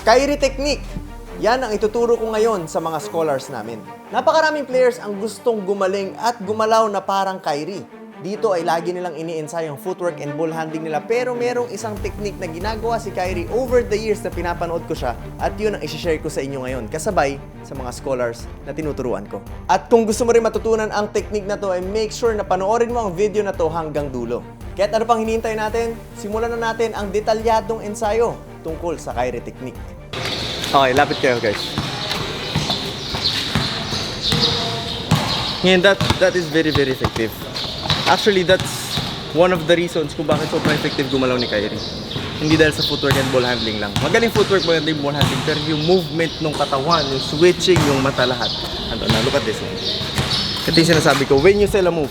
Kyrie Technique. Yan ang ituturo ko ngayon sa mga scholars namin. Napakaraming players ang gustong gumaling at gumalaw na parang Kyrie. Dito ay lagi nilang ini-ensayo ang footwork and ball handling nila pero merong isang technique na ginagawa si Kyrie over the years na pinapanood ko siya at yun ang isi-share ko sa inyo ngayon kasabay sa mga scholars na tinuturuan ko. At kung gusto mo rin matutunan ang technique na to ay make sure na panoorin mo ang video na to hanggang dulo. Kahit ano pang hinihintay natin, simulan na natin ang detalyadong ensayo tungkol sa Kyrie technique. Okay, lapit kayo guys. Ngayon, that, that is very, very effective. Actually, that's one of the reasons kung bakit sobrang effective gumalaw ni Kyrie. Hindi dahil sa footwork and ball handling lang. Magaling footwork, magaling ball handling, pero yung movement ng katawan, yung switching, yung mata lahat. Ano na, look at this. Ito yung sinasabi ko, when you sell a move,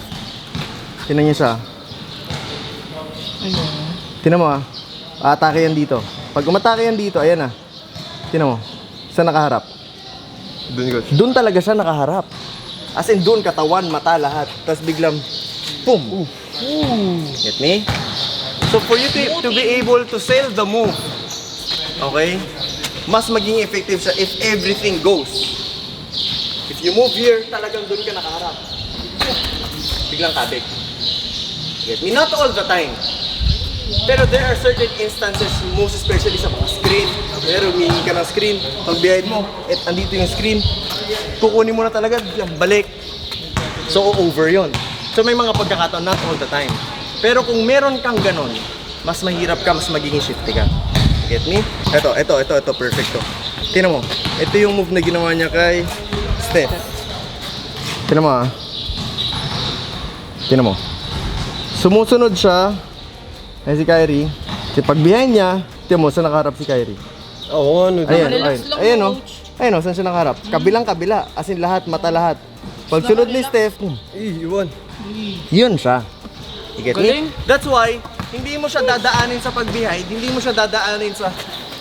tinan niyo siya. Tinan mo ah, atake yan dito. Pag umatake yan dito, ayan ah. Tinan mo, saan nakaharap? Doon coach. Doon talaga siya nakaharap. As in, doon katawan, mata, lahat. Tapos biglang, boom! Get me? So for you to, to be able to sell the move, okay, mas maging effective siya if everything goes. If you move here, talagang doon ka nakaharap. Biglang kabig. Get me? Not all the time. Pero there are certain instances, most especially sa mga screen. Pero humingi ka ng screen, pag behind mo, at andito yung screen, kukunin mo na talaga, balik. So, over yon. So, may mga pagkakataon, not all the time. Pero kung meron kang ganon, mas mahirap ka, mas magiging shifty ka. Get me? Ito, ito, ito, ito, perfecto. Tingnan mo, ito yung move na ginawa niya kay Steph. Tingnan mo ah. Tingnan mo. Sumusunod siya, ay si Kyrie. Kasi pag behind niya, tingnan mo, saan nakaharap si Kyrie? Oo, ano. Ayan, ayan. Ayan, oh. coach. Ayan, oh, saan siya nakaharap? Kabilang kabila. As in lahat, mata lahat. Pag sunod ni Steph, hmm, Eh, iwan. yun siya. You get Galing. me? That's why, hindi mo siya dadaanin sa pag-behind, hindi mo siya dadaanin sa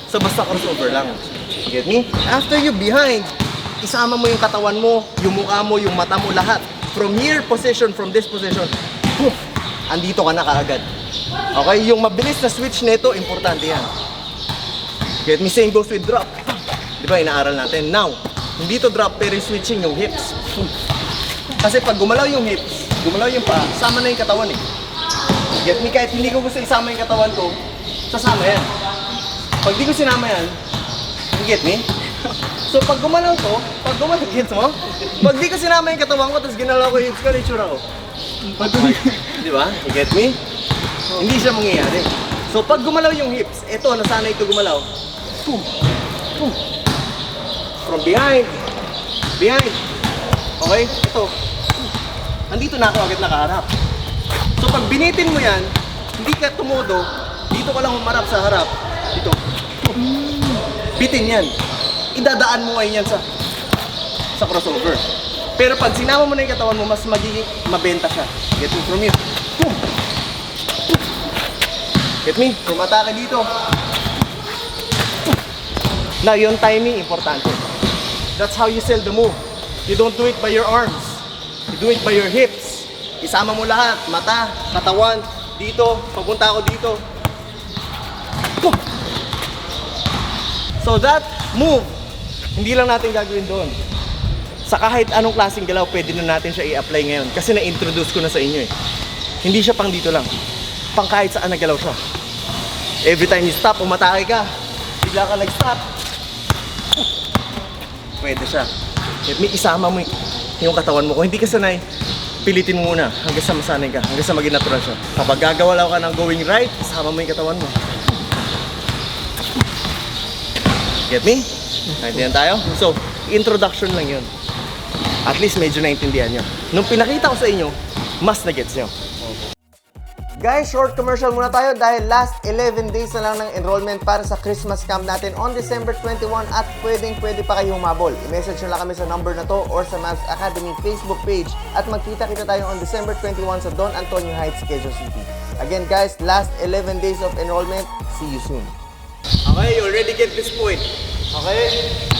sa basta crossover lang. You get me? After you behind, isama mo yung katawan mo, yung mukha mo, yung mata mo, lahat. From here position, from this position, poof, andito ka na kaagad. Okay? Yung mabilis na switch nito, importante yan. Get me? Same goes with drop. Di ba, inaaral natin. Now, hindi to drop pero switching yung hips. Kasi pag gumalaw yung hips, gumalaw yung paa, sama na yung katawan eh. Get me? Kahit hindi ko gusto isama yung katawan ko, sasama yan. Pag di ko sinama yan, you get me? So pag gumalaw to, pag gumalaw, gets mo? Pag di ko sinama yung katawan ko, tapos ginalaw ko yung hips ko, ano yung tsura ko? Di ba? You get me? Hindi siya mangyayari. So pag gumalaw yung hips, eto, nasanay ito gumalaw. Boom! Boom! From behind. Behind. Okay? Ito. Andito na ako agad nakaharap. So pag binitin mo yan, hindi ka tumudo, dito ka lang humarap sa harap. Dito. Bitin yan. Idadaan mo ngayon yan sa sa crossover. Pero pag sinama mo na yung katawan mo, mas magiging mabenta siya. Get me from here. Boom! Get me? From atake dito. Now, yung timing, importante. That's how you sell the move. You don't do it by your arms. You do it by your hips. Isama mo lahat. Mata, katawan, dito, papunta ako dito. So that move, hindi lang natin gagawin doon. Sa kahit anong klaseng galaw, pwede na natin siya i-apply ngayon. Kasi na-introduce ko na sa inyo eh. Hindi siya pang dito lang. Pang kahit saan nagalaw siya. Every time you stop, umatake ka. Bigla ka nag-stop. Pwede siya. Let me isama mo yung katawan mo. Kung hindi ka sanay, pilitin mo muna hanggang sa masanay ka, hanggang sa maging natural siya. Kapag gagawalaw ka ng going right, isama mo yung katawan mo. Get me? Naintindihan tayo? So, introduction lang yun. At least medyo naintindihan nyo. Nung pinakita ko sa inyo, mas na-gets nyo. Guys, short commercial muna tayo dahil last 11 days na lang ng enrollment para sa Christmas camp natin on December 21 at pwedeng pwede pa kayo humabol. I-message nyo lang kami sa number na to or sa Mavs Academy Facebook page at magkita-kita tayo on December 21 sa Don Antonio Heights, Quezon City. Again guys, last 11 days of enrollment. See you soon. Okay, you already get this point. Okay? Okay,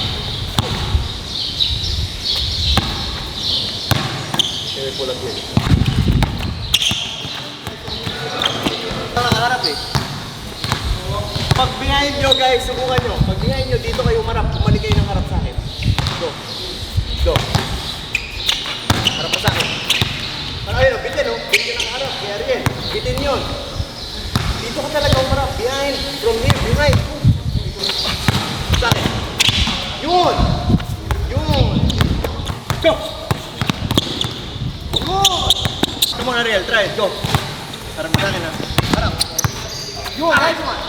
nyo guys, subukan nyo. Pag hingayin nyo, dito kayo umarap. Umalik kayo ng harap sa akin. Go. Go. Harap pa sa akin. Parang ayun, bitin oh. Bitin ang harap. Kaya rin. Bitin yun. Dito ka talaga umarap. Behind. From here, behind. Sa akin. Yun. Yun. Go. Go. Come on, Ariel. Try it. Go. Harap pa sa akin ha. Harap. Yun. Ah, nice one.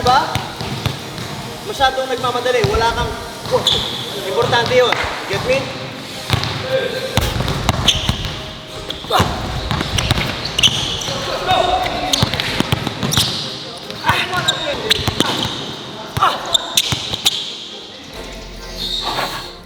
Di ba? Masyadong nagmamadali, wala kang... Importante yun. Get me?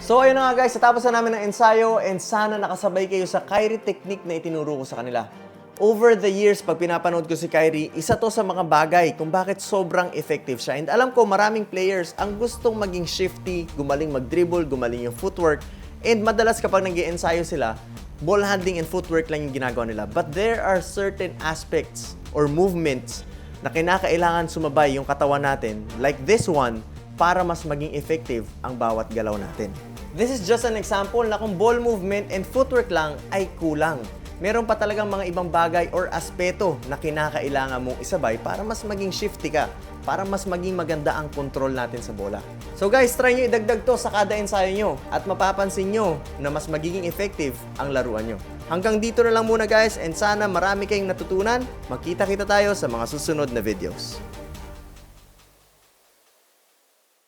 So ayun na nga guys, natapos na namin ang ensayo and sana nakasabay kayo sa Kyrie technique na itinuro ko sa kanila. Over the years, pag pinapanood ko si Kyrie, isa to sa mga bagay kung bakit sobrang effective siya. And alam ko, maraming players ang gustong maging shifty, gumaling mag-dribble, gumaling yung footwork. And madalas kapag nag ensayo sila, ball handling and footwork lang yung ginagawa nila. But there are certain aspects or movements na kinakailangan sumabay yung katawan natin, like this one, para mas maging effective ang bawat galaw natin. This is just an example na kung ball movement and footwork lang ay kulang. Meron pa talagang mga ibang bagay or aspeto na kinakailangan mong isabay para mas maging shifty ka, para mas maging maganda ang control natin sa bola. So guys, try nyo idagdag to sa kada ensayo nyo at mapapansin nyo na mas magiging effective ang laruan nyo. Hanggang dito na lang muna guys and sana marami kayong natutunan. Magkita-kita tayo sa mga susunod na videos.